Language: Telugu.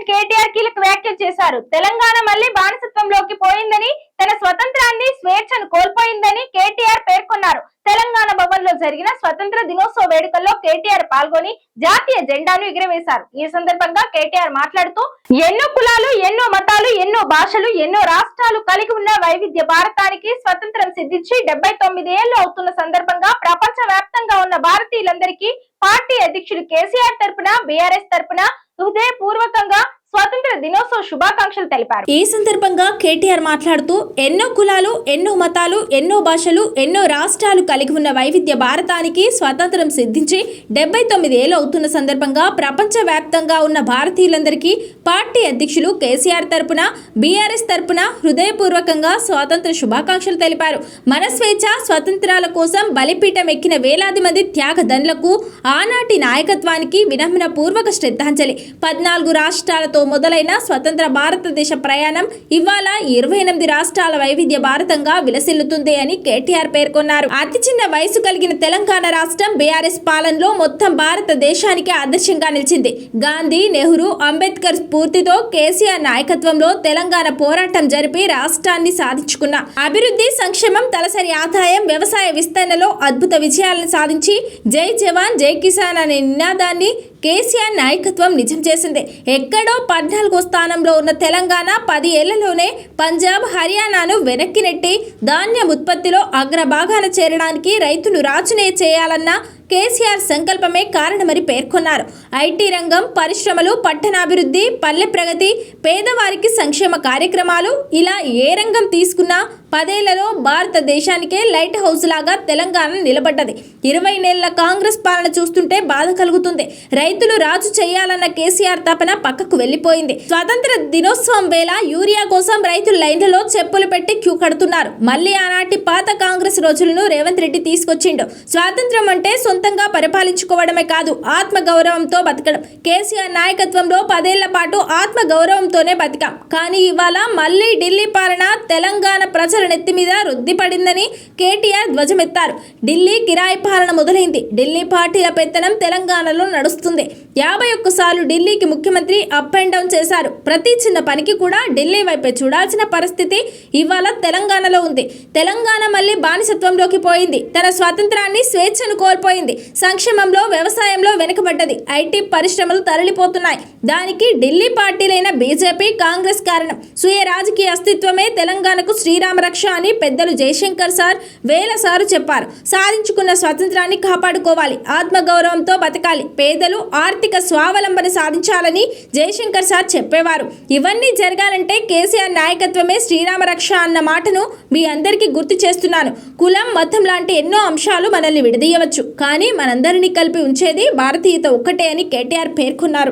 ప్రెసిడెంట్ కేటీఆర్ కీలక వ్యాఖ్యలు చేశారు. తెలంగాణ మళ్ళీ బానిసత్వంలోకి పోయిందని తన స్వతంత్రాన్ని స్వేచ్ఛను కోల్పోయిందని కేటీఆర్ పేర్కొన్నారు. తెలంగాణ భవన్లో జరిగిన స్వతంత్ర దినోత్సవ వేడుకల్లో కేటీఆర్ పాల్గొని జాతీయ జెండాను ఎగురవేశారు. ఈ సందర్భంగా కేటీఆర్ మాట్లాడుతూ ఎన్నో కులాలు ఎన్నో మతాలు ఎన్నో భాషలు ఎన్నో రాష్ట్రాలు కలిగి ఉన్న వైవిధ్య భారతానికి స్వతంత్రం సిద్ధించి డెబ్బై తొమ్మిది ఏళ్ళు అవుతున్న సందర్భంగా ప్రపంచ వ్యాప్తంగా ఉన్న భారతీయులందరికీ పార్టీ అధ్యక్షులు కేసీఆర్ తరపున బీఆర్ఎస్ తరపున హృదయపూర్వకంగా స్వాతంత్ర దినోత్సవ శుభాకాంక్షలు తెలిపారు. ఈ సందర్భంగా కేటీఆర్ మాట్లాడుతూ ఎన్నో కులాలు ఎన్నో మతాలు ఎన్నో భాషలు ఎన్నో రాష్ట్రాలు కలిగి ఉన్న వైవిధ్య భారతానికి స్వాతంత్రం సిద్ధించి డెబ్బై తొమ్మిది ఏళ్ళు అవుతున్న సందర్భంగా ప్రపంచ వ్యాప్తంగా ఉన్న భారతీయులందరికీ పార్టీ అధ్యక్షులు కేసీఆర్ తరపున బీఆర్ఎస్ తరపున హృదయపూర్వకంగా స్వాతంత్ర శుభాకాంక్షలు తెలిపారు. మన స్వేచ్ఛ స్వతంత్రాల కోసం బలిపీఠం ఎక్కిన వేలాది మంది త్యాగదనులకు ఆనాటి నాయకత్వానికి వినమ్ర పూర్వక శ్రద్ధాంజలి. పద్నాలుగు రాష్ట్రాలతో మొదలైన స్వతంత్ర భారతదేశ ప్రయాణం ఇవాళ ఇరవై ఎనిమిది రాష్ట్రాల వైవిధ్య భారతంగా విలసిల్లుతుంది అని కేటీఆర్ పేర్కొన్నారు. అతి చిన్న వయసు కలిగిన తెలంగాణ రాష్ట్రం బీఆర్ఎస్ పాలనలో మొత్తం భారతదేశానికి ఆదర్శంగా నిలిచింది. గాంధీ నెహ్రూ అంబేద్కర్ స్ఫూర్తితో కేసీఆర్ నాయకత్వంలో తెలంగాణ పోరాటం జరిపి రాష్ట్రాన్ని సాధించుకున్న. అభివృద్ధి సంక్షేమం తలసరి ఆదాయం వ్యవసాయ విస్తరణలో అద్భుత విజయాలను సాధించి జై జవాన్ జై కిసాన్ అనే నినాదాన్ని కేసీఆర్ నాయకత్వం నిజం చేసింది. ఎక్కడో పద్నాలుగో స్థానంలో ఉన్న తెలంగాణ పది ఏళ్ళలోనే పంజాబ్ హర్యానాను వెనక్కి నెట్టి ధాన్యం ఉత్పత్తిలో అగ్రభాగాన చేరడానికి రైతులు రాజునే చేయాలన్న కేసీఆర్ సంకల్పమే కారణమని పేర్కొన్నారు. ఐటీ రంగం పరిశ్రమలు పట్టణాభివృద్ధి పల్లె ప్రగతి పేదవారికి సంక్షేమ కార్యక్రమాలు ఇలా ఏ రంగం తీసుకున్నా పదేళ్ళలో భారతదేశానికే లైట్ హౌస్ లాగా తెలంగాణ నిలబడ్డది. ఇరవై నెలల కాంగ్రెస్ పాలన చూస్తుంటే బాధ కలుగుతుంది. రైతులు రాజు చేయాలన్న కేసీఆర్ తపన పక్కకు వెళ్ళిపోయింది స్వాతంత్ర దినోత్సవం వేళ యూరియా కోసం రైతులు లైన్లలో చెప్పులు పెట్టి క్యూ కడుతున్నారు. మళ్ళీ ఆనాటి పాత కాంగ్రెస్ రోజులను రేవంత్ రెడ్డి తీసుకొచ్చిండు. స్వాతంత్రం అంటే సొంతంగా పరిపాలించుకోవడమే కాదు ఆత్మ గౌరవంతో బతకడం. కేసీఆర్ నాయకత్వంలో పదేళ్ళ పాటు ఆత్మ గౌరవంతోనే బతికాం. కానీ ఇవాళ మళ్ళీ ఢిల్లీ పాలన తెలంగాణ ప్రజల నెత్తి మీద రుద్ది పడిందని కేటీఆర్ ధ్వజమెత్తారు. ఢిల్లీ కిరాయి పాలన మొదలైంది. ఢిల్లీ పార్టీల పెత్తనం తెలంగాణలో నడుస్తుంది. యాభై ఒక్కసార్లు ఢిల్లీకి ముఖ్యమంత్రి అప్ అండ్ డౌన్ చేశారు. ప్రతి చిన్న పనికి కూడా ఢిల్లీ వైపే చూడాల్సిన పరిస్థితి ఇవాళ తెలంగాణలో ఉంది. తెలంగాణ మళ్ళీ బానిసత్వంలోకి పోయింది. తన స్వాతంత్రాన్ని స్వేచ్ఛను కోల్పోయింది. సంక్షేమంలో వ్యవసాయంలో వెనుకబడ్డది. ఐటీ పరిశ్రమలు తరలిపోతున్నాయి. దానికి ఢిల్లీ పార్టీలైన బీజేపీ కాంగ్రెస్ కారణం. స్వీయ రాజకీయ అస్తిత్వమే తెలంగాణకు శ్రీరామ రక్ష అని పెద్దలు జయశంకర్ సార్ వేల సార్లు చెప్పారు. సాధించుకున్న స్వాతంత్రాన్ని కాపాడుకోవాలి. ఆత్మగౌరవంతో బతకాలి. పేదలు ఆర్థిక స్వావలంబన సాధించాలని జయశంకర్ సార్ చెప్పేవారు. ఇవన్నీ జరగాలంటే కేసీఆర్ నాయకత్వమే శ్రీరామ రక్ష అన్న మాటను మీ అందరికీ గుర్తు చేస్తున్నాను. కులం మతం లాంటి ఎన్నో అంశాలు మనల్ని విడదీయవచ్చు. కానీ మనందరినీ కలిపి ఉంచేది భారతీయత ఒక్కటే అని కేటీఆర్ పేర్కొన్నారు.